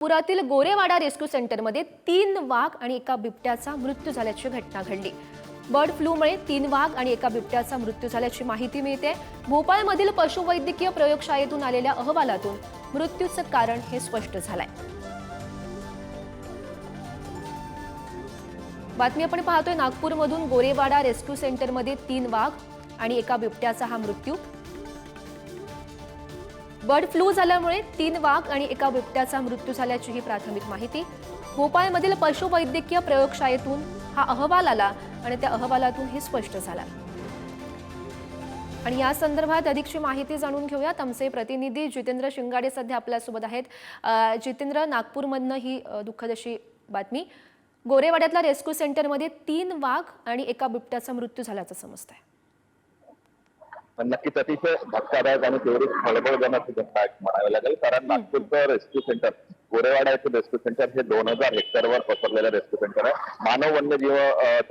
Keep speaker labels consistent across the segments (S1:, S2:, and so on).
S1: पुरातील Gorewada rescue सेंटरमध्ये तीन वाघ आणि एका बिबट्याचा मृत्यू झाल्याची घटना घडली. बर्ड फ्लूमुळे तीन वाघ आणि एका बिबट्याचा मृत्यू झाल्याची माहिती मिळते. भोपाळमधील पशुवैद्यकीय प्रयोगशाळेतून आलेल्या अहवालातून मृत्यूचं कारण हे स्पष्ट झालंय. बातमी आपण पाहतोय नागपूरमधून गोरेवाडा रेस्क्यू सेंटरमध्ये तीन वाघ आणि एका बिबट्याचा हा मृत्यू बर्ड फ्लू झाल्यामुळे तीन वाघ आणि एका बिबट्याचा मृत्यू झाल्याची ही प्राथमिक माहिती. भोपाळमधील पशुवैद्यकीय प्रयोगशाळेतून हा अहवाल आला आणि त्या अहवालातून हे स्पष्ट झालं. आणि या संदर्भात अधिकची माहिती जाणून घेऊयात. आमचे प्रतिनिधी जितेंद्र शिंगाडे सध्या आपल्यासोबत आहेत. जितेंद्र नागपूरमधनं ही दुःखद अशी बातमी. गोरेवाड्यातल्या रेस्क्यू सेंटरमध्ये तीन वाघ आणि एका बिबट्याचा मृत्यू झाल्याचं समजतंय.
S2: पण नक्कीच अतिशय धक्कादायक आणि तेवढी खळबळजनक घटना आहे म्हणावी लागेल. कारण नागपूरचं रेस्क्यू सेंटर गोरेवाडा येथील रेस्क्यू सेंटर हे दोन हजार हेक्टरवर पसरलेलं रेस्क्यू सेंटर आहे. मानव वन्यजीव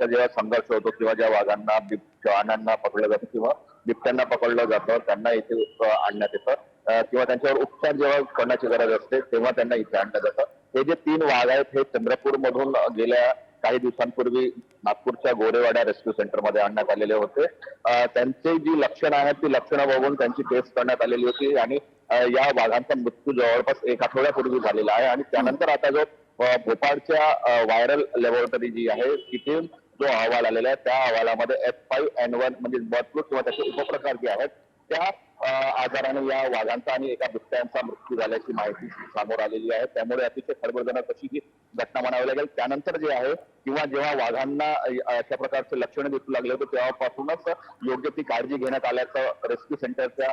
S2: जेव्हा संघर्ष होतो किंवा ज्या वाघांना बिब श्वानांना पकडलं जातं किंवा बिबट्यांना पकडलं जातं त्यांना इथे आणण्यात येतं. किंवा त्यांच्यावर उपचार जेव्हा करण्याची गरज असते तेव्हा त्यांना इथे आणलं जातं. हे जे तीन वाघ आहेत हे चंद्रपूर मधून गेल्या काही दिवसांपूर्वी नागपूरच्या गोरेवाडा रेस्क्यू सेंटरमध्ये आणण्यात आलेले होते. त्यांची जी लक्षणं आहेत ती लक्षणं बघून त्यांची टेस्ट करण्यात आलेली होती आणि या वाघांचा मृत्यू जवळपास एक आठवड्यापूर्वी झालेला आहे आणि त्यानंतर आता जो भोपाळच्या व्हायरल लॅबोरेटरी जी आहे तिथे जो अहवाल आलेला आहे त्या अहवालामध्ये एफ फाईव्ह एन वन म्हणजे बर्ड फ्लू किंवा त्याचे उपप्रकार जे आहेत त्या आजाराने या वाघांचा आणि एका बिबट्यांचा मृत्यू झाल्याची माहिती समोर आलेली आहे. त्यामुळे अतिशय खळबळजनक अशी ही घटना म्हणावी लागेल. त्यानंतर जे आहे किंवा जेव्हा वाघांना अशा प्रकारचे लक्षणं दिसू लागले होते तेव्हापासूनच योग्य ती काळजी घेण्यात आल्याचं रेस्क्यू सेंटरच्या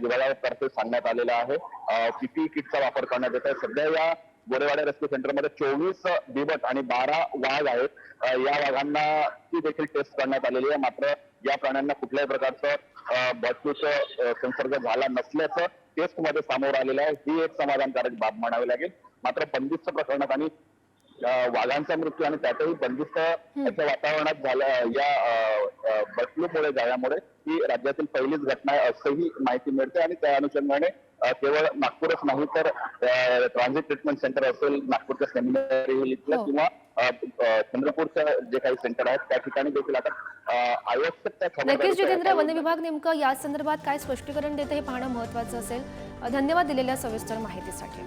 S2: विभागातर्फे सांगण्यात आलेलं आहे. पीपी किटचा वापर करण्यात येत आहे सध्या या गोरेवाडा रेस्क्यू सेंटरमध्ये चोवीस बिबट आणि बारा वाघ आहेत. या वाघांना ती देखील टेस्ट करण्यात आलेली आहे. मात्र या प्राण्यांना कुठल्याही प्रकारचं बर्ड फ्लूचं संसर्ग झाला नसल्याचं टेस्टमध्ये समोर आलेलं आहे. ही एक समाधानकारक बाब म्हणावी लागेल. मात्र बंदिस्त प्रकरणात आणि वाघांचा मृत्यू आणि त्यातही बंदिस्त वातावरणात झाल्या या बर्ड फ्लूमुळे झाल्यामुळे ही राज्यातील पहिलीच घटना आहे असंही माहिती मिळते आणि त्या अनुषंगाने केवळ नागपूरच नाही तर ट्रान्झिट ट्रीटमेंट सेंटर असेल नागपूरच्या सेमिनरी हिलचं
S1: हो.
S2: किंवा चंद्रपूरचं जे काही सेंटर आहेत त्या ठिकाणी देखील आता अं, आवश्यक त्या
S1: नक्कीच जितेंद्र वन विभाग नेमकं या संदर्भात काय स्पष्टीकरण देतं हे पाहणं महत्वाचं असेल. धन्यवाद दिलेल्या सविस्तर माहितीसाठी.